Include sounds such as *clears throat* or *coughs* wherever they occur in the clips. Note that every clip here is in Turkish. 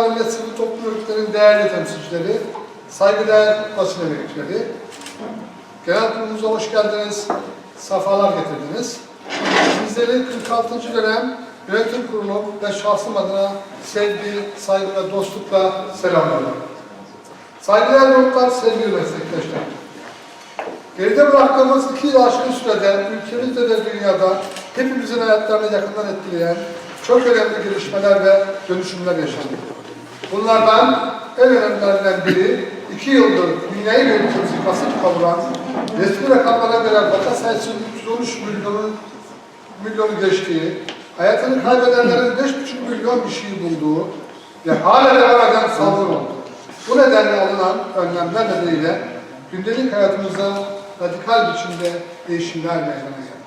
kurumların ve sivil toplum örgütlerinin değerli temsilcileri, saygıdeğer basın emekçileri, genel kurulumuza hoş geldiniz, safalar getirdiniz. Sizleri 46. dönem yönetim kurulu ve şahsım adına sevgi, saygı ve dostlukla selamlıyorum. Saygıdeğer dostlar, sevgili meslektaşlar. Geride bıraktığımız iki yıl aşkın sürede ülkemizde de dünyada hepimizin hayatlarını yakından etkileyen çok önemli gelişmeler ve dönüşümler yaşandı. Bunlardan en önemlilerinden biri iki yıldır dünyayı yönetimizi kasıp kavuran resmi rakamlara göre vaka sayısı 313 milyonu, milyonu geçtiği, hayatını kaybedenlerin 5,5 milyon kişiyi bulduğu ve hala devam eden salgın oldu. Bu nedenle alınan önlemler nedeniyle gündelik hayatımızda radikal biçimde değişimler meydana geldi.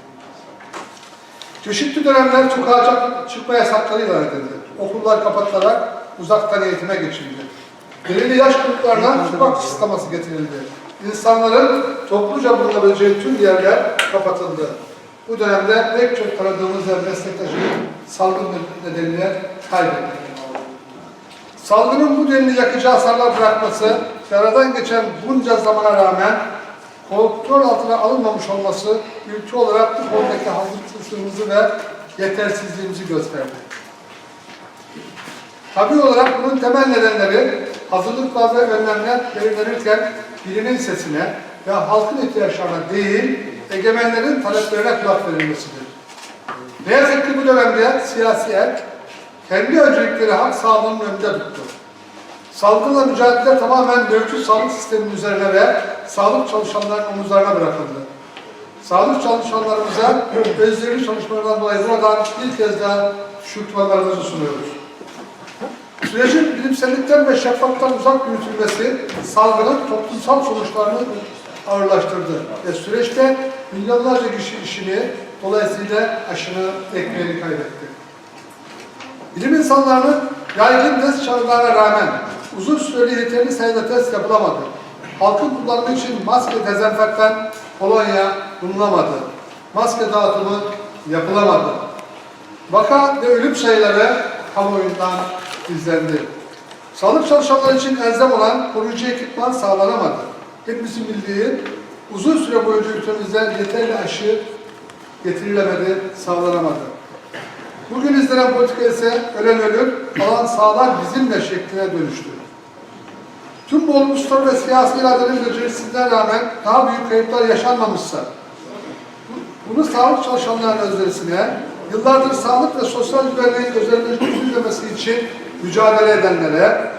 Çeşitli dönemler sokağa çık- çıkma yasakları ilan edildi. Okullar kapatılarak uzaktan eğitime geçildi. Belirli yaş gruplarına sokak kısıtlaması getirildi. İnsanların topluca bulunabileceği tüm yerler kapatıldı. Bu dönemde pek çok tanıdığımız ve meslektaşımız salgın nedeniyle kaybettik. Salgının bu denli yakıcı hasarlar bırakması ve aradan geçen bunca zamana rağmen kontrol altına alınmamış olması ülke olarak bu konudaki hazırlıksızlığımızı ve yetersizliğimizi gösterdi. Tabi olarak bunun temel nedenleri hazırlıklar ve önlemler belirlenirken birinin sesine ve halkın ihtiyaçlarına değil, egemenlerin taleplerine kulak verilmesidir. Ne yazık ki bu dönemde siyasi el kendi öncelikleri hak sağlığının önünde tuttu. Salgınla mücadele tamamen mevcut sağlık sisteminin üzerine ve sağlık çalışanlarının omuzlarına bırakıldı. Sağlık çalışanlarımıza özverili çalışmalarından dolayı buradan bir kez daha şükranlarımızı sunuyoruz. Sürecin bilimsellikten ve şeffaflıktan uzak yürütülmesi salgının toplumsal sonuçlarını ağırlaştırdı ve süreçte milyonlarca kişi işini dolayısıyla aşını ekmeğini kaybetti. Bilim insanlarının yaygın test çağrılarına rağmen uzun süreli yeterli sayıda test yapılamadı. Halkın kullanımı için maske, dezenfektan, kolonya bulunamadı. Maske dağıtımı yapılamadı. Vaka ve ölüm sayıları kamuoyundan izlendi. Sağlık çalışanları için elzem olan koruyucu ekipman sağlanamadı. Hepimizin bildiği uzun süre boyunca ülkemizde yeterli aşı getirilemedi, sağlanamadı. Bugün izlenen politika ise ölen ölür, alan sağlar bizimle şekline dönüştü. Tüm bu olumsuzlar ve siyasi iradenin becerisizliğine rağmen daha büyük kayıplar yaşanmamışsa, bu- bunu sağlık çalışanlarının özverisine, yıllardır sağlık ve sosyal güvenliğin özelleştirilmesi için mücadele edenlere,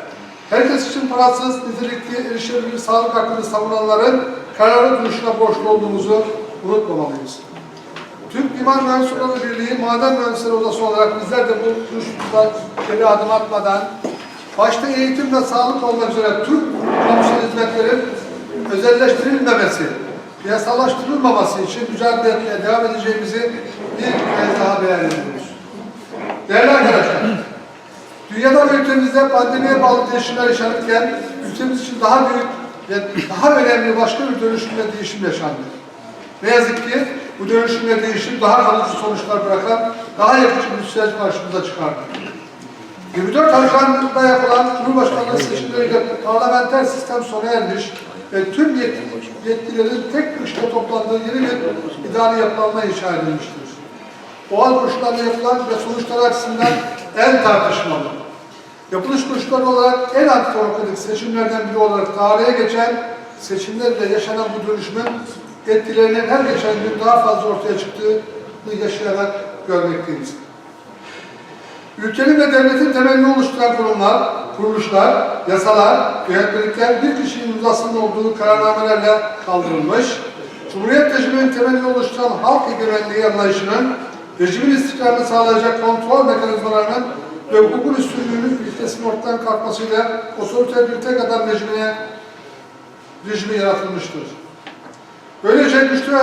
herkes için parasız, nitelikli, erişilebilir sağlık hakkını savunanların kararlı duruşuna borçlu olduğumuzu unutmamalıyız. Türk İmar Mühendisleri Birliği Maden Mühendisleri Odası olarak bizler de bu duruşmada geri adım atmadan başta eğitim ve sağlık olmak üzere tüm kamusal hizmetlerin özelleştirilmemesi, piyasalaştırılmaması için mücadele etmeye devam edeceğimizi bir kez daha beyan ediyoruz. Değerli arkadaşlar, dünyada ve ülkemizde pandemiye bağlı değişimler yaşanırken ülkemiz için daha büyük ve daha önemli başka bir dönüşüm ve değişim yaşandı. Ne yazık ki bu dönüşümle değişim daha kalıcı sonuçlar bırakan daha yakıcı bir süreç karşımıza çıkardı. 24 Haziran'da yapılan Cumhurbaşkanlığı seçimleriyle parlamenter sistem sona ermiş ve tüm yetki- yetkilerin tek kışta toplandığı yeni bir idari yapılanma inşa edilmiştir. Doğal koşullarda yapılan ve sonuçlar açısından en tartışmalı. Yapılış koşulları olarak en antidemokratik seçimlerden biri olarak tarihe geçen seçimlerle yaşanan bu dönüşümün etkilerinin her geçen gün daha fazla ortaya çıktığını yaşayarak görmekteyiz. Ülkenin ve devletin temelini oluşturan kurumlar, kuruluşlar, yasalar, yönetmelikler bir kişinin imzasının olduğu kararnamelerle kaldırılmış, Cumhuriyet rejiminin temelini oluşturan halk egemenliği anlayışının, rejimin istikrarını sağlayacak kontrol mekanizmalarının ve hukukun üstünlüğünün ilkesinin ortadan kalkmasıyla otoriter bir tek adam rejimine rejimi yaratılmıştır. Böylece güçlü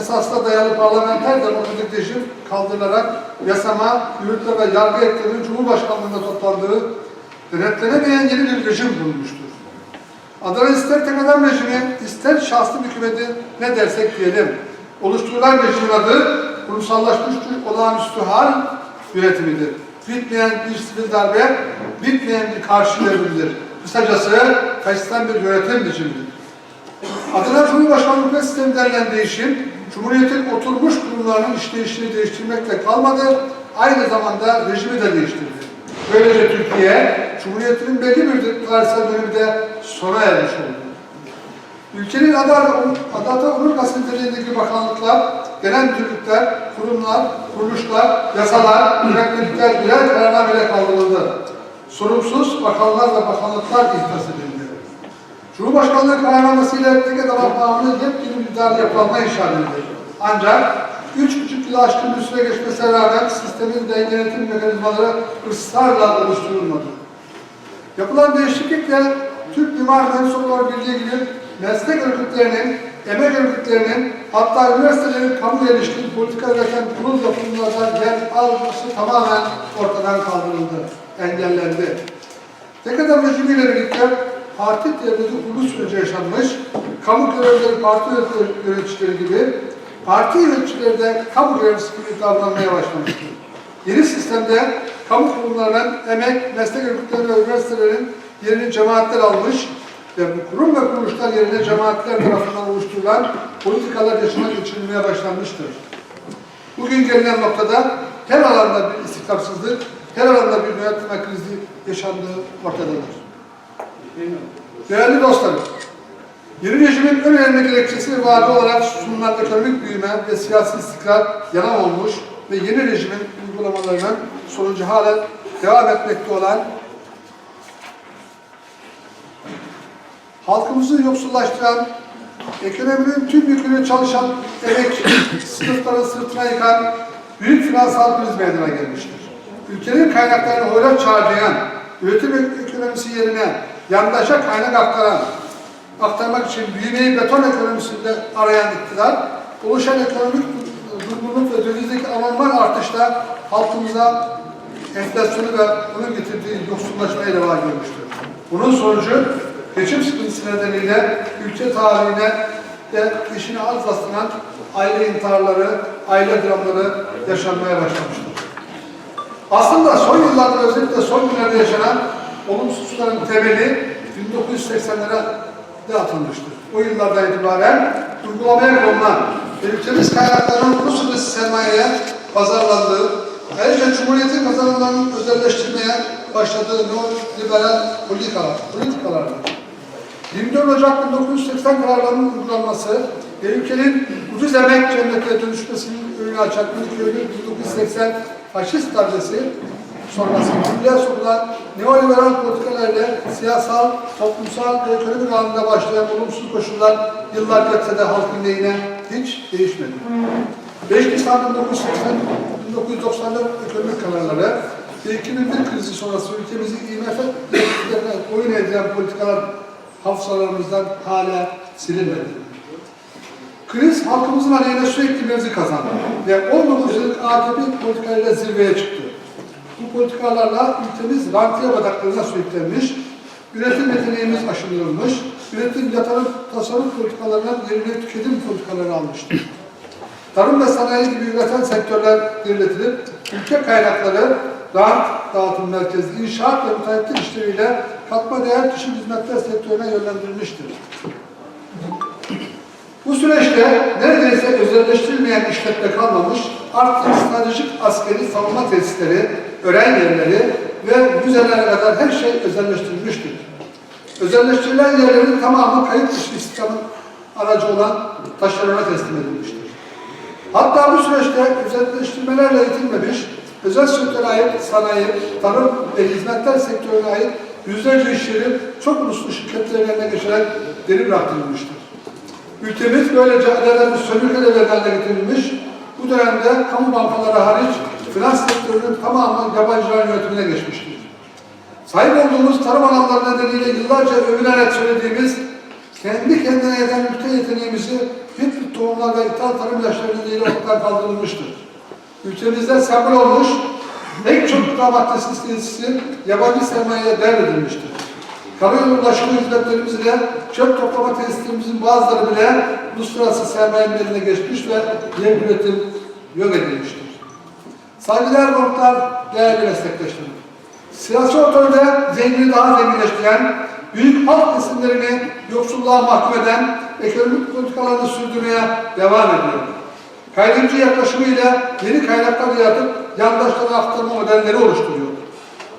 esasla dayalı parlamenter demokratik rejim kaldırılarak yasama, yürütme ve yargı etkilerinin Cumhurbaşkanlığında toplandığı denetlenemeyen yeni bir rejim bulunmuştur. Adana ister tek adam rejimi, ister şahslı hükümeti ne dersek diyelim, oluşturulan rejimin adı kurumsallaşmış bir olağanüstü hal yönetimidir. bitmeyen bir sivil darbe, bitmeyen bir karşı devrimdir. Kısacası faşistten bir yönetim biçimidir. Adına Cumhurbaşkanlık sistemi denilen değişim, Cumhuriyet'in oturmuş kurumlarının işleyişini değiştirmekle kalmadı, aynı zamanda rejimi de değiştirdi. Böylece Türkiye, Cumhuriyet'in belli bir tarihsel dönemi de sona ermiş oldu. Ülkenin Adalet, Adalet Onur Gazeteciliğindeki bakanlıklar, genel müdürlükler, kurumlar, kuruluşlar, yasalar, yönetmelikler birer kararnameyle kaldırıldı. Sorumsuz bakanlar ve bakanlıklar ihtas edildi. Cumhurbaşkanlığı kararnamesiyle tek adama bağımlı yepyeni bir idare yapılanma inşa edildi. Ancak üç buçuk yılı aşkın bir süre geçmesine rağmen sistemin denge yönetim mekanizmaları ısrarla oluşturulmadı. Yapılan değişiklikle Türk Mimar Mühendis Okulları Birliği gibi meslek örgütlerinin, emek örgütlerinin, hatta üniversitelerin kamu ilişkin politika üreten kurul ve yer alması tamamen ortadan kaldırıldı, engellendi. Tek adam rejimiyle birlikte parti devleti kurulu süreci yaşanmış, kamu görevlileri parti yönetici- yöneticileri gibi, parti yöneticileri de kamu görevlisi gibi davranmaya başlamıştır. Yeni sistemde kamu kurumlarının, emek, meslek örgütleri ve üniversitelerin yerini cemaatler almış ve kurum ve kuruluşlar yerine cemaatler tarafından oluşturulan politikalar yaşama geçirilmeye başlanmıştır. Bugün gelinen noktada her alanda bir istikrarsızlık, her alanda bir yönetme krizi yaşandığı ortadadır. Değerli dostlarım, yeni rejimin en önemli gerekçesi ve vaadi olarak sunulan ekonomik büyüme ve siyasi istikrar yalan olmuş ve yeni rejimin uygulamalarının sonucu halen devam etmekte olan halkımızı yoksullaştıran, ekonominin tüm yükünü çalışan emek sınıfların sırtına yıkan büyük finansal kriz meydana gelmiştir. Ülkenin kaynaklarını hoyrat çağırdayan, üretim ekonomisi yerine yandaşa kaynak aktaran, aktarmak için büyümeyi beton ekonomisinde arayan iktidar, oluşan ekonomik durgunluk ve dövizdeki anormal artışla halkımıza enflasyonu ve bunun getirdiği yoksullaşmaya devam görmüştür. Bunun sonucu geçim sıkıntısı nedeniyle ülke tarihine de işini az rastlanan aile intiharları, aile dramları yaşanmaya başlamıştır. Aslında son yıllarda özellikle son günlerde yaşanan olumsuzlukların temeli 1980'lere de atılmıştır. O yıllardan itibaren uygulamaya konulan ülkemiz kaynaklarının uluslararası sermayeye pazarlandığı, ayrıca Cumhuriyet'in kazanımlarının özelleştirmeye başladığı neoliberal politikalar, politikalardır. 24 Ocak 1980 kararlarının uygulanması ve ülkenin ucuz emek cennetine dönüşmesinin önünü açan örgüt 1980 faşist darbesi sonrası cümle sokulan neoliberal politikalarla siyasal, toplumsal ve ekonomik alanda başlayan olumsuz koşullar yıllar geçse de halkın lehine hiç değişmedi. 5 Nisan 1980 1994 ekonomik kararları ve 2001 krizi sonrası ülkemizi IMF *laughs* oyun edilen politikalar hafızalarımızdan hala silinmedi. Kriz halkımızın aleyhine sürekli mevzi kazandı ve 19 yıllık AKP politikalarıyla zirveye çıktı. Bu politikalarla ülkemiz rantiye badaklarına sürüklenmiş, üretim yeteneğimiz aşındırılmış, üretim yatırım tasarruf politikalarından yerine tüketim politikaları almıştı. Tarım ve sanayi gibi üreten sektörler devletilip, ülke kaynakları rant dağıtım merkezli inşaat ve müteahhitlik işleriyle katma değer dışı hizmetler sektörüne yönlendirilmiştir. Bu süreçte neredeyse özelleştirilmeyen işletme kalmamış, artık stratejik askeri savunma tesisleri, öğren yerleri ve müzelere kadar her şey özelleştirilmiştir. Özelleştirilen yerlerin tamamı kayıt dışı istihdamın aracı olan taşerona teslim edilmiştir. Hatta bu süreçte özelleştirmelerle yetinmemiş, özel sektöre ait sanayi, tarım ve hizmetler sektörüne ait yüzlerce iş yeri çok uluslu şirketlerin eline geçerek geri bıraktırılmıştır. Ülkemiz böylece adaletli sömürge devlet haline getirilmiş, bu dönemde kamu bankaları hariç finans sektörünün tamamı yabancılar yönetimine geçmiştir. Sahip olduğumuz tarım alanları nedeniyle yıllarca övülerek söylediğimiz kendi kendine yeten ülke yeteneğimizi hibrit tohumlar ve ithal tarım ilaçları nedeniyle ortadan kaldırılmıştır. Ülkemizde sembol olmuş pek çok gıda maddesi tesisi yabancı sermayeye devredilmiştir. Karayolu ulaşımı hizmetlerimiz ile çöp toplama tesislerimizin bazıları bile uluslararası sermayenin eline geçmiş ve yer üretim yok edilmiştir. Saygıdeğer konuklar, değerli meslektaşlarım. Siyasi ortamda zengini daha zenginleştiren, büyük halk kesimlerini yoksulluğa mahkum eden ekonomik politikalarını sürdürmeye devam ediyor. Kaydırıcı yaklaşımıyla yeni kaynaklar yaratıp yandaşlara aktarma modelleri oluşturuyor.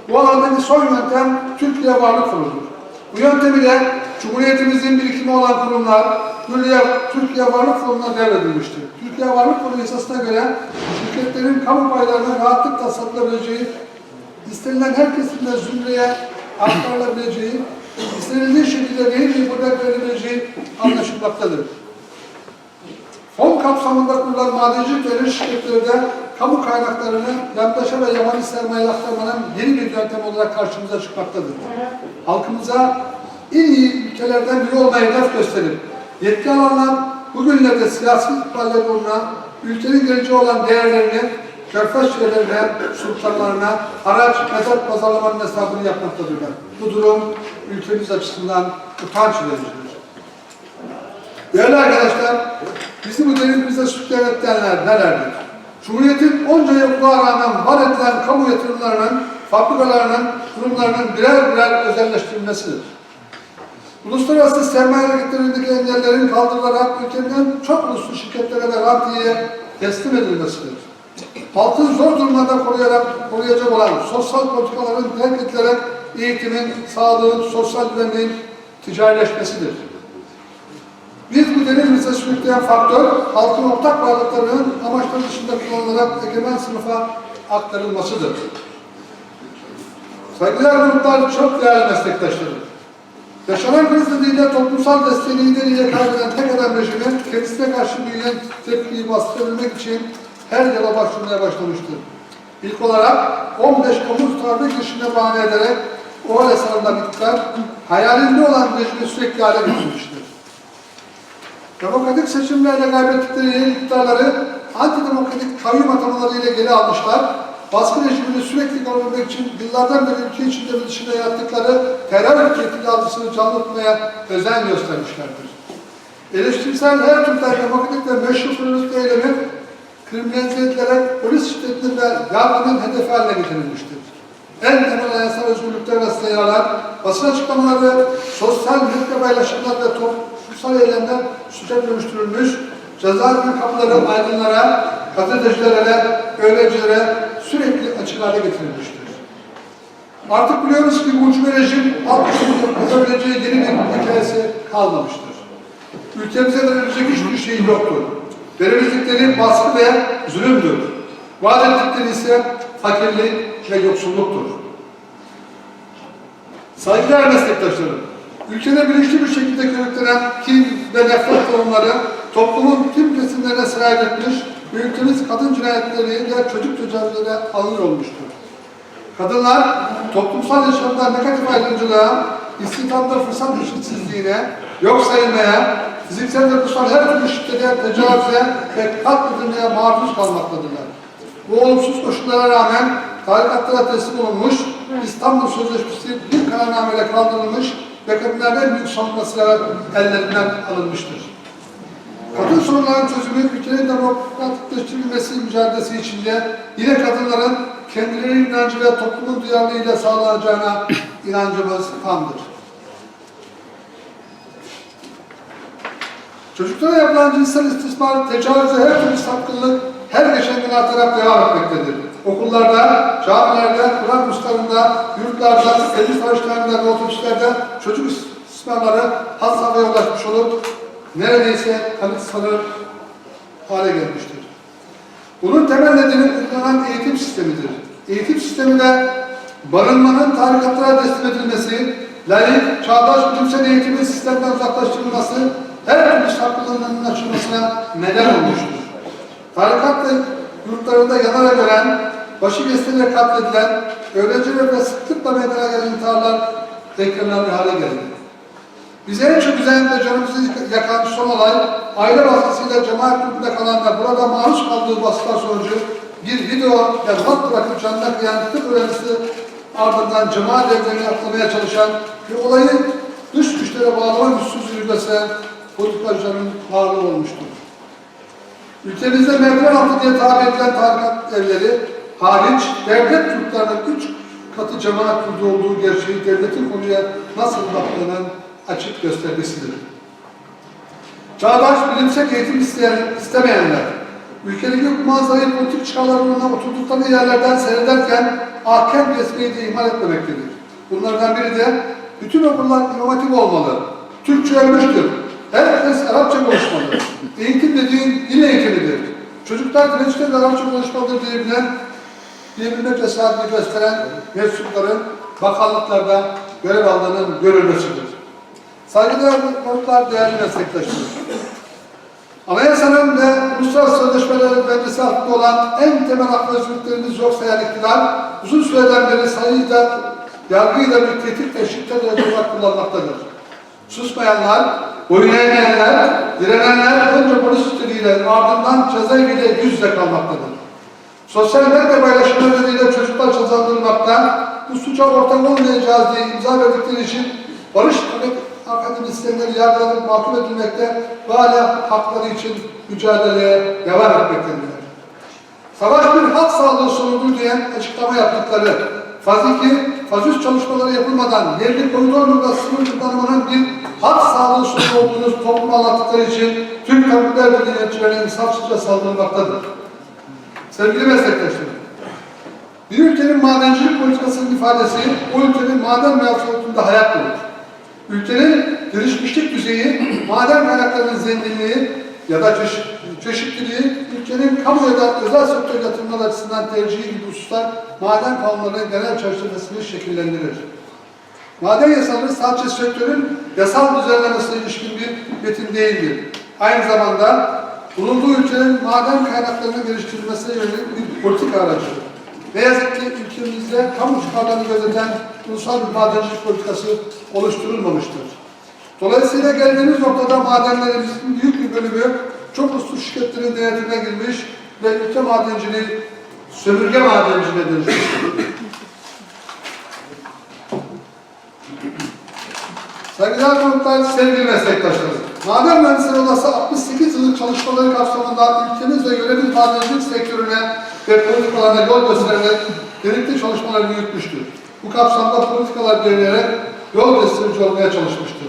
Bu alandaki son yöntem Türkiye Varlık Fonu'dur. Bu yöntemi de Cumhuriyetimizin birikimi olan kurumlar Türkiye, Türkiye Varlık Fonu'na devredilmiştir. Türkiye Varlık Fonu yasasına göre şirketlerin kamu paylarını rahatlıkla satılabileceği, istenilen her kesimde zümreye aktarılabileceği, istenildiği şekilde verim bir model verilebileceği anlaşılmaktadır. Fon kapsamında kurulan madencilik ve enerji şirketleri de kamu kaynaklarını yandaşa ve yabancı sermaye aktarmanın yeni bir yöntem olarak karşımıza çıkmaktadır. Halkımıza en iyi ülkelerden biri olmayı hedef gösterip yetki alanlar bugünlerde siyasi ikballer uğruna ülkenin geleceği olan değerlerini körfez şehirlerine, sultanlarına araç, mezat pazarlamanın hesabını yapmaktadırlar. Bu durum ülkemiz açısından utanç vericidir. Değerli arkadaşlar, bizi bu derinimize sürükleyen etkenler nelerdir? Cumhuriyetin onca yokluğa rağmen var edilen kamu yatırımlarının, fabrikalarının, kurumlarının birer birer özelleştirilmesidir. Uluslararası sermaye hareketlerindeki engellerin kaldırılarak ülkenin çok uluslu şirketlere ve rantiye teslim edilmesidir. Halkın zor durumlarda koruyarak, koruyacak olan sosyal politikaların terk edilerek eğitimin, sağlığın, sosyal güvenliğin ticarileşmesidir. Biz bu deneyimize sürükleyen faktör, halkın ortak varlıklarının amaçları dışında kullanılarak egemen sınıfa aktarılmasıdır. Saygıdeğer gruplar çok değerli meslektaşlarım. Yaşanan kriz nedeniyle toplumsal desteğini ileriye kaybeden tek adam rejimi kendisine karşı büyüyen tepkiyi bastırabilmek için her yola başvurmaya başlamıştır. İlk olarak 15 Temmuz tarih girişinde bahane ederek o hesabında iktidar hayalinde olan rejimi sürekli hale getirmiştir. Demokratik seçimlerle kaybettikleri yeni iktidarları antidemokratik kayyum atamalarıyla geri almışlar. Baskı rejimini sürekli korumak için yıllardan beri ülke içinde ve dışında yarattıkları terör tehdidi algısını canlı tutmaya özen göstermişlerdir. Eleştirisel her türden demokratik ve meşru terörist eylemi kriminalize edilerek polis şiddetinin ve yargının hedefi haline getirilmiştir. En temel anayasal özgürlükler arasında yer basın açıklamaları, sosyal medya paylaşımlar ve toplumsal eylemler suça dönüştürülmüş, cezaevinin kapıları aydınlara, gazetecilere, öğrencilere sürekli açık hale getirilmiştir. Artık biliyoruz ki bu ucube rejim halk yapabileceği yeni bir hikayesi kalmamıştır. Ülkemize verilecek hiçbir şey yoktur. Verildikleri baskı ve zulümdür. Vaat ettikleri ise fakirlik ve yoksulluktur. Saygıdeğer meslektaşlarım, ülkede bilinçli bir şekilde körüklenen kin ve nefret tohumları toplumun tüm kesimlerine sirayet etmiş ve ülkemiz kadın cinayetleriyle çocuk tecavüzlere alır olmuştur. Kadınlar toplumsal yaşamda negatif ayrımcılığa, istihdamda fırsat eşitsizliğine, yok sayılmaya, fiziksel ve ruhsal her türlü şiddete, tecavüze ve katledilmeye maruz kalmaktadırlar. Bu olumsuz koşullara rağmen tarikatlara teslim olunmuş, İstanbul Sözleşmesi bir kararnameyle kaldırılmış ve kadınların en büyük savunmasıyla ellerinden alınmıştır. Kadın sorunlarının çözümü ülkenin demokratikleştirilmesi mücadelesi içinde yine kadınların kendilerinin inancı ve toplumun duyarlılığıyla sağlanacağına *coughs* inancımız tamdır. Çocuklara yapılan cinsel istismar, tecavüz ve her türlü sapkınlık her geçen gün artarak devam etmektedir. Okullarda, camilerde, Kur'an kurslarında, yurtlarda, elit araçlarında ve otobüslerde çocuk istismarları had safhaya ulaşmış olup neredeyse kanıt sanır hale gelmiştir. Bunun temel nedeni uygulanan eğitim sistemidir. Eğitim sistemine barınmanın tarikatlara teslim edilmesi, layık, çağdaş bilimsel eğitimin sistemden uzaklaştırılması, her türlü farklılığının açılmasına neden olmuştur. Tarikat ve yurtlarında yanara gören, başı kesilerek katledilen, öğrenciler ve sıklıkla meydana gelen intiharlar tekrarlanır hale geldi. Bize en çok üzen ve canımızı yakan son olay, aile baskısıyla cemaat yurtunda kalan ve burada maruz kaldığı baskılar sonucu bir video ve not bırakıp canına kıyan tıp öğrencisi ardından cemaat evlerini atlamaya çalışan ve olayı dış güçlere bağlama güçsüzlüğü gösteren politikacıların varlığı olmuştur. Ülkemizde merdiven altı diye tabir edilen tarikat evleri, hariç devlet yurtlarının üç katı cemaat yurdu olduğu gerçeği devletin konuya nasıl baktığının açık göstergesidir. Çağdaş bilimsel eğitim isteyen, istemeyenler, ülkedeki mağazayı politik çıkarlar uğruna oturdukları yerlerden seyrederken ahkem resmiyi de ihmal etmemektedir. Bunlardan biri de bütün okullar inovatif olmalı. Türkçe ölmüştür. Herkes Arapça konuşmalı. Eğitim dediğin dil eğitimidir. Çocuklar dirençten Arapça konuşmalıdır diyebilen, diyebilme cesaretini gösteren mensupların bakanlıklarda görev aldığının görülmesidir. Saygıdeğer konuklar, değerli meslektaşlarım. Anayasanın ve uluslararası sözleşmelerin bendesi hakkında olan en temel hak ve özgürlüklerimiz yok sayan iktidar, uzun süreden beri sayıyla, yargıyla bir tehdit ve şiddet aracı olarak kullanmaktadır. Susmayanlar, boyun eğmeyenler, direnenler önce polis üsteliyle ardından cezaeviyle yüz yüze kalmaktadır. Sosyal medya paylaşımları nedeniyle çocuklar cezalandırılmakta, bu suça ortak olmayacağız diye imza verdikleri için barış akademisyenleri yargılanıp mahkum edilmekte ve hala hakları için mücadeleye devam etmektedirler. Savaş bir halk sağlığı sonucu diyen açıklama yaptıkları, faz 2, faz 3 çalışmaları yapılmadan yerli koridor nokta sınır tanımının bir halk sağlığı sorunu olduğunu topluma anlattıkları için Türk Tabipler Birliği yöneticilerine insafsızca saldırılmaktadır. Sevgili meslektaşlarım, bir ülkenin madencilik politikasının ifadesi, o ülkenin maden mevzuatında hayat bulur. Ülkenin gelişmişlik düzeyi, maden kaynaklarının zenginliği ya da çeşit, çeşitliliği, ülkenin kamu da özel sektör yatırımlar açısından tercihi gibi hususlar maden kanunlarının genel çerçevesini şekillendirir. Maden yasaları sadece sektörün yasal düzenlemesine ilişkin bir metin değildir. Aynı zamanda bulunduğu ülkenin maden kaynaklarının geliştirilmesine yönelik bir politik aracıdır. Ne yazık ki ülkemizde kamu çıkarlarını gözeten ulusal bir madencilik politikası oluşturulmamıştır. Dolayısıyla geldiğimiz noktada madenlerimizin büyük bir bölümü çok uluslu şirketlerin denetime girmiş ve ülke madenciliği sömürge madenciliğine dönüşmüştür. Saygıdeğer konuklar, sevgili meslektaşlarım. Maden mühendisleri odası 68 yıllık çalışmaları kapsamında ülkemiz ve yönetim madencilik sektörüne ve politikalarına yol göstererek gerekli çalışmalarını yürütmüştür. Bu kapsamda politikalar belirleyerek yol gösterici olmaya çalışmıştır.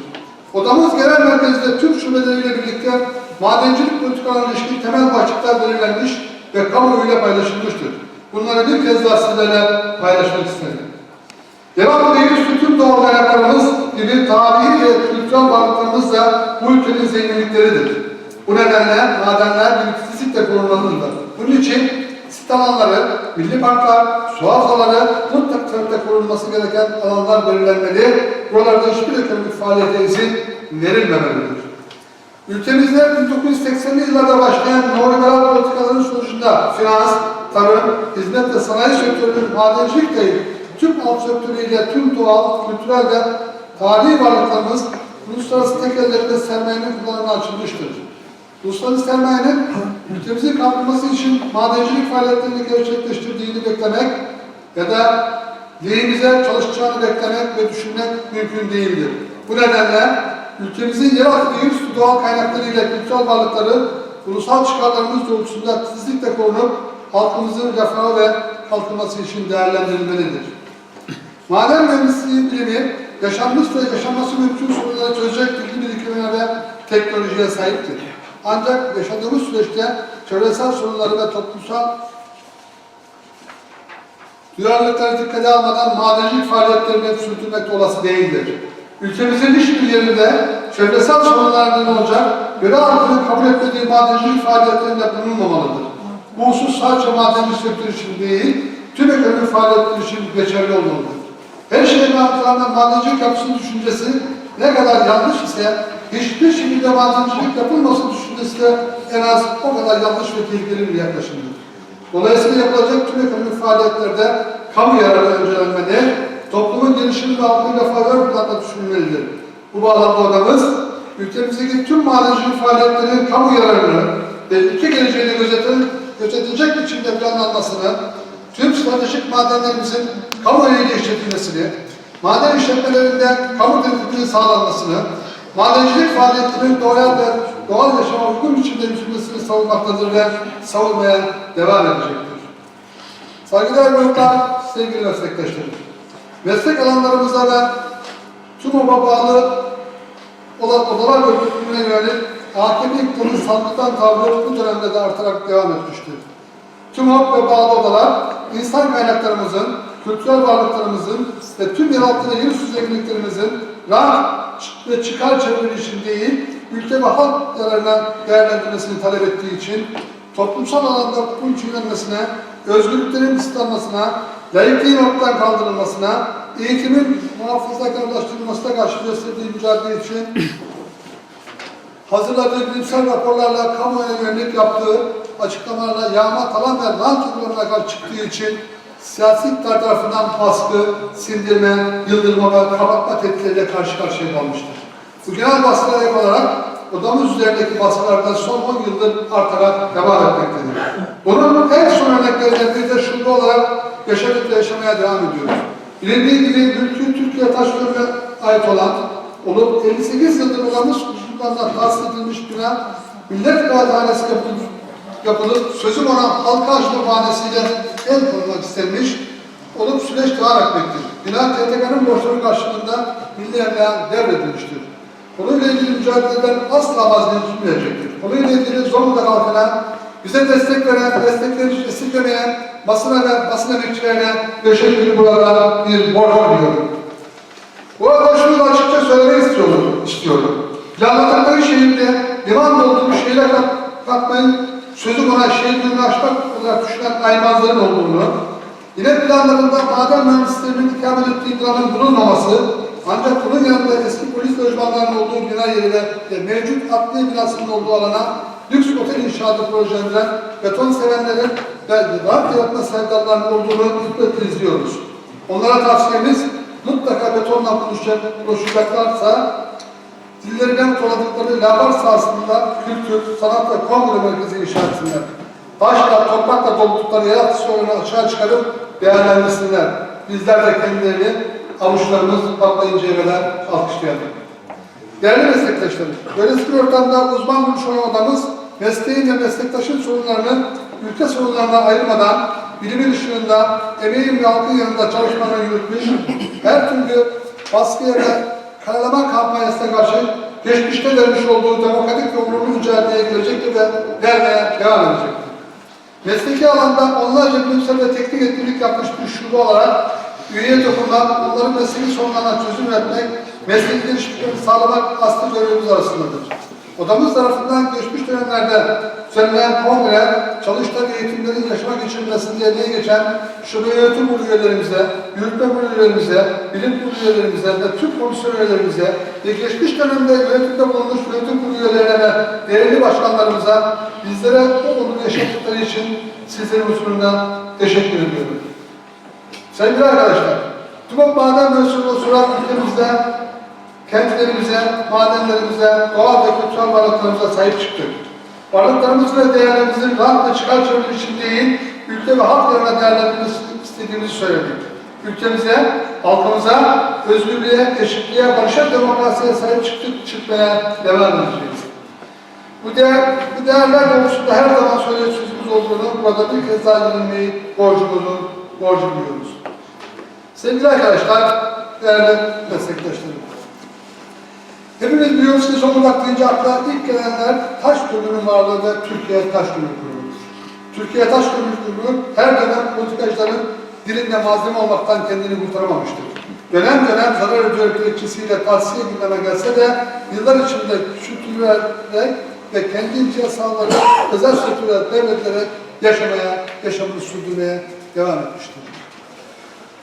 Odamız genel merkezde tüm şubeleriyle birlikte madencilik politikalarına ilişkin temel başlıklar belirlenmiş ve kamuoyuyla paylaşılmıştır. Bunları bir kez daha sizlerle paylaşmak istedim. Devamlı değil tüm doğal kaynaklarımız gibi tarihi ve kültürel varlıklarımız da bu ülkenin zenginlikleridir. Bu nedenle madenler bir titizlikle korunmalıdır. Bunun için sit alanları, milli parklar, su havzaları mutlaka korunması gereken alanlar belirlenmeli. Buralarda hiçbir ekonomik faaliyete izin verilmemelidir. Ülkemizde 1980'li yıllarda başlayan neoliberal politikaların sonucunda finans, tarım, hizmet ve sanayi sektörünün madencilik değil, tüm alt sektörüyle tüm doğal, kültürel ve tarihi varlıklarımız uluslararası tekellerinde sermayenin kullanımına açılmıştır. Uluslararası sermayenin *clears throat* ülkemizin kalkınması için madencilik faaliyetlerini gerçekleştirdiğini beklemek ya da lehimize çalışacağını beklemek ve düşünmek mümkün değildir. Bu nedenle ülkemizin yeraltı ve üstü doğal kaynaklarıyla kültürel varlıkları ulusal çıkarlarımız doğrultusunda titizlikle korunup halkımızın refahı ve kalkınması için değerlendirilmelidir. Maden mühendisliği bilimi, yaşanmış yaşanması mümkün sorunları çözecek bilgi birikimine ve teknolojiye sahiptir. Ancak yaşadığımız süreçte çevresel sorunları ve toplumsal duyarlılıkları dikkate almadan madencilik faaliyetlerini sürdürmek de olası değildir. Ülkemizin hiçbir yerinde çevresel sorunlardan olacak, göre halkının kabul etmediği madencilik faaliyetlerinde bulunmamalıdır. Bu husus sadece madencilik sektörü için değil, tüm ekonomik faaliyetler için geçerli olmalıdır. Her şeyin altında madencilik yapısının düşüncesi ne kadar yanlış ise hiçbir şekilde madencilik yapılması düşüncesi de en az o kadar yanlış ve tehlikeli bir yaklaşımdır. Dolayısıyla yapılacak tüm ekonomik faaliyetlerde kamu yararı öncelenmeli, toplumun gelişimi ve halkın refahı ön planda düşünülmelidir. Bu bağlamda odamız, ülkemizdeki tüm madencilik faaliyetlerinin kamu yararını ve ülke geleceğini gözeten, gözetecek biçimde planlanmasını, tüm stratejik madenlerimizin kamuoyu ile işletilmesini, maden işletmelerinde kamu denetiminin sağlanmasını, madencilik faaliyetlerinin doğal ve doğal yaşama uygun biçimde yürütülmesini savunmaktadır ve savunmaya devam edecektir. Saygıdeğer gruplar, sevgili meslektaşlarım. Meslek alanlarımıza ve TUMOP'a bağlı olan odalar örgütlerine yönelik AKP iktidarının sandıktan tavrı bu dönemde de artarak devam etmiştir. TÜMOP ve bağlı odalar, insan kaynaklarımızın, kültürel varlıklarımızın ve tüm yeraltı ve yüz zenginliklerimizin rant ve çıkar çeviri için değil, ülke ve halk yararına değerlendirmesini talep ettiği için toplumsal alanda hukukun çiğnenmesine, özgürlüklerin kısıtlanmasına, layıklığın ortadan kaldırılmasına, eğitimin muhafazakarlaştırılmasına karşı gösterdiği mücadele için hazırladığı bilimsel raporlarla kamuoyuna yönelik yaptığı açıklamalarla yağma, talan ve rant uygulamalarına karşı çıktığı için siyasi iktidar tarafından baskı, sindirme, yıldırma ve kapatma tehditleriyle karşı karşıya kalmıştır. Bu genel baskılara ek olarak odamız üzerindeki baskılardan son 10 yıldır artarak devam etmektedir. Bunun en son örneklerinden biri de şube olarak yaşadık ve yaşamaya devam ediyoruz. Bilindiği gibi mülkü Türkiye Taşköprü'ne ait olan olup 58 yıldır olanmış kusurlarından tahsis edilmiş bina millet kağıthanesi yapılıp, sözüm ona halka açma bahanesiyle el konulmak istenmiş olup süreç devam etmektir. Bina TTK'nın borçları karşılığında milli emlağa devredilmiştir. Konuyla ilgili mücadeleden asla vazgeçilmeyecektir. Konuyla ilgili Zonguldak halkına bize destek veren, destekleri esirgemeyen basına ve basın emekçilerine teşekkür burada bir borç biliyorum. Bu arada şunu da açıkça söylemek istiyorum. istiyorum. Planladıkları şehirde liman dolduğu şehire kat, katmayın, sözü ona şehir gününü açmak olarak düşünen aymazların olduğunu, yine planlarında maden mühendislerinin ikamet ettiği planın bulunmaması, ancak bunun yanında eski polis lojmanlarının olduğu bina yerine ve mevcut adliye binasının olduğu alana lüks otel inşaatı projelerinden beton sevenlerin ve rahat yaratma sevdalarının olduğunu hükmetle izliyoruz. Onlara tavsiyemiz mutlaka betonla buluşacak, buluşacaklarsa dillerinden toladıkları lavar sahasında kültür, sanat ve kongre merkezi inşa etsinler. Taşla, toprakla doldukları yer sorunu açığa çıkarıp değerlendirsinler. Bizler de kendilerini avuçlarımız patlayıncaya kadar alkışlayalım. Değerli meslektaşlarım, böylesi bir ortamda uzman görüş olan odamız, mesleğin ve meslektaşın sorunlarını ülke sorunlarına ayırmadan, bilimin ışığında, emeğin ve halkın yanında çalışmalarını yürütmüş, her türlü baskıya ve karalama kampanyasına karşı geçmişte vermiş olduğu demokratik ve onurlu mücadeleye girecektir ve vermeye devam edecektir. Mesleki alanda onlarca bilimsel ve teknik etkinlik yapmış bir şube olarak üyeye dokunmak, onların mesleki sorunlarına çözüm üretmek, mesleki gelişimlerini sağlamak aslı görevimiz arasındadır. Odamız tarafından geçmiş dönemlerde düzenlenen kongre, çalıştay eğitimlerin yaşama geçirilmesini yerine geçen şube yönetim kurulu üyelerimize, yürütme kurulu üyelerimize, bilim kurulu üyelerimize ve tüm komisyon üyelerimize ve geçmiş dönemde yönetimde bulunmuş yönetim kurulu üyelerine ve değerli başkanlarımıza bizlere bu onuru yaşattıkları için sizlerin huzurunda teşekkür ediyorum. Sevgili arkadaşlar, TÜMOP Maden Mensupları Surat ülkemizde kentlerimize, madenlerimize, doğal ve kültürel varlıklarımıza sahip çıktık. Varlıklarımız ve değerlerimizin rant ve çıkar çeviri için değil, ülke ve halk yararına değerlendirmesini istediğimizi söyledik. Ülkemize, halkımıza, özgürlüğe, eşitliğe, barışa, demokrasiye sahip çıktık, çıkmaya devam edeceğiz. Bu, değer, bu değerler doğrultusunda her zaman sözümüz olduğunu burada bir kez daha bilinmeyi borcumuzu, borcu biliyoruz. Sevgili arkadaşlar, değerli meslektaşlarım. Hepimiz biliyoruz ki Zonguldak deyince akla ilk gelenler taş kömürünün varlığı Türkiye Taş Kömür Kurumu'dur. Türkiye Taş Kömür Kurumu her dönem politikacıların dilinde malzeme olmaktan kendini kurtaramamıştır. Dönem dönem zarar ediyor gerekçesiyle tavsiye gündeme gelse de yıllar içinde küçültülerek ve kendi imkan sahaları özel sektörler devredilerek yaşamaya, yaşamını sürdürmeye devam etmiştir.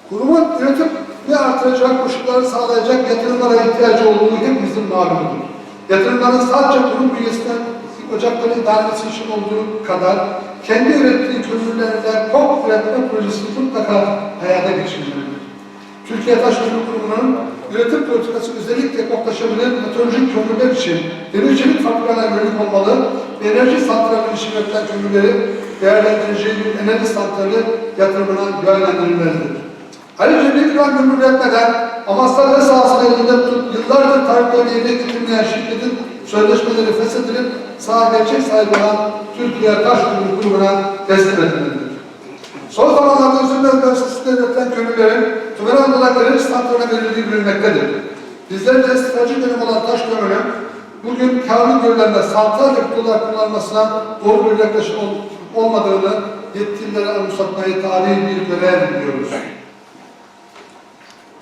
Kurumun üretim ve artıracak koşulları sağlayacak yatırımlara ihtiyacı olduğunu hepimizin malumudur. Yatırımların sadece kurum bünyesinden ocakların idaresi için olduğu kadar kendi ürettiği kömürlerle kok üretme projesi mutlaka hayata geçirilmelidir. Türkiye Taş Kömür Kurumu'nun üretim politikası özellikle koklaşabilir meteorolojik kömürler için demircilik fabrikalarına yönelik olmalı ve enerji santralleri için üretilen kömürleri değerlendireceği bir enerji santrali yatırımına yönlendirilmelidir. Ayrıca bir gram kömür üretmeden Amasya ve sahasını elinde tutup yıllardır tariflerini yerine getirmeyen şirketin sözleşmeleri feshedilip saha gerçek sahibi olan Türkiye Taş Kömür Kurumu'na teslim edilmelidir. Son zamanlarda özürler gazetesinde üretilen kömürlerin olarak gönül standlarına verildiği bilinmektedir. Bizler de istifacı dönem olan taş kömürün bugün karlı görülenle santral yakıt olarak kullanılmasına doğru bir yaklaşım ol- olmadığını yetkililere anımsatmayı tarihi bir görev biliyoruz.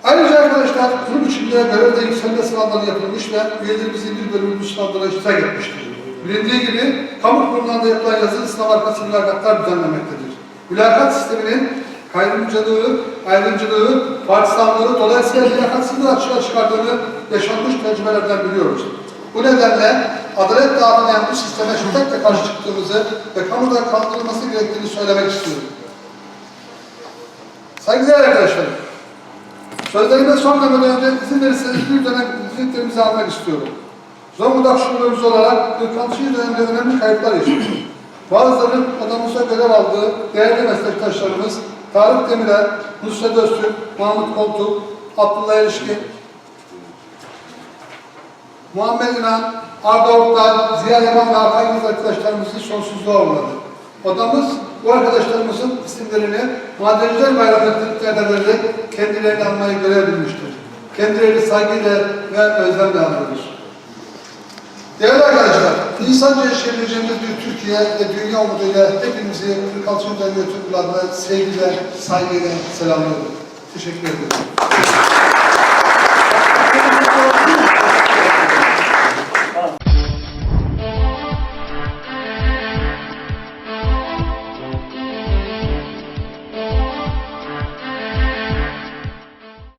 Ayrıca arkadaşlar kurum içinde görevde yükselme sınavları yapılmış ve üyelerimizin bir bölümü sınavlara iştirak etmiştir. Bilindiği gibi kamu kurumlarında yapılan yazılı sınav arkası mülakatlar düzenlemektedir. Mülakat sisteminin kayrımcılığı, ayrımcılığı, partisanlığı, dolayısıyla mülakatsızlığı açığa çıkardığını yaşanmış tecrübelerden biliyoruz. Bu nedenle adalet dağılayan bu sisteme şiddetle karşı çıktığımızı ve kamuda kaldırılması gerektiğini söylemek istiyorum. Saygıdeğer arkadaşlar, Sözlerime son demeden önce izin verirseniz bir dönem izletlerimizi almak istiyorum. Zonguldak şubemiz olarak 46. dönemde önemli kayıplar yaşadık. Bazıları odamızda görev aldığı değerli meslektaşlarımız Tarık Demirel, Nusret Öztürk, Mahmut Koltuk, Abdullah Erişkin, Muhammed İnan, Arda Oktay, Ziya Yaman ve arkadaşlarımız arkadaşlarımızı sonsuzluğa uğradı. Odamız bu arkadaşlarımızın isimlerini Madenciler etkinliklerine vererek kendilerini anmayı görev bilmiştir. Kendilerini saygıyla ve özlemle anıyoruz. Değerli arkadaşlar, insanca yaşayabileceğimiz bir Türkiye ve dünya umuduyla hepinizi 46. Devlet Türk adına sevgiyle, saygıyla selamlıyorum. Teşekkür ederim.